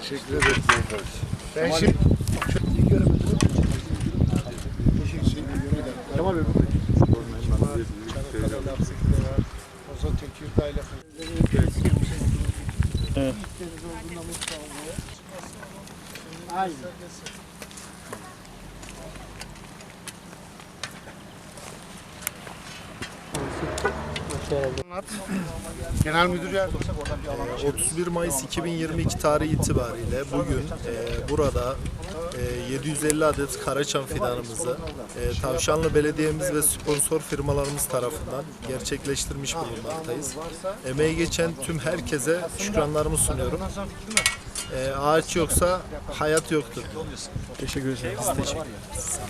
Teşekkür ederim. Ben şimdi Kemal Bey Ozo Tekirdağ ile Genel müdür yardımcısı oradan bir alan 31 Mayıs 2022 tarihi itibariyle bugün e, burada e, 750 adet Karaçam fidanımızı e, Tavşanlı Belediye'miz ve sponsor firmalarımız tarafından gerçekleştirmiş bulunmaktayız. Emeği geçen tüm herkese şükranlarımı sunuyorum. E, ağaç yoksa hayat yoktur. Teşekkür ederim. Biz teşekkür ederiz.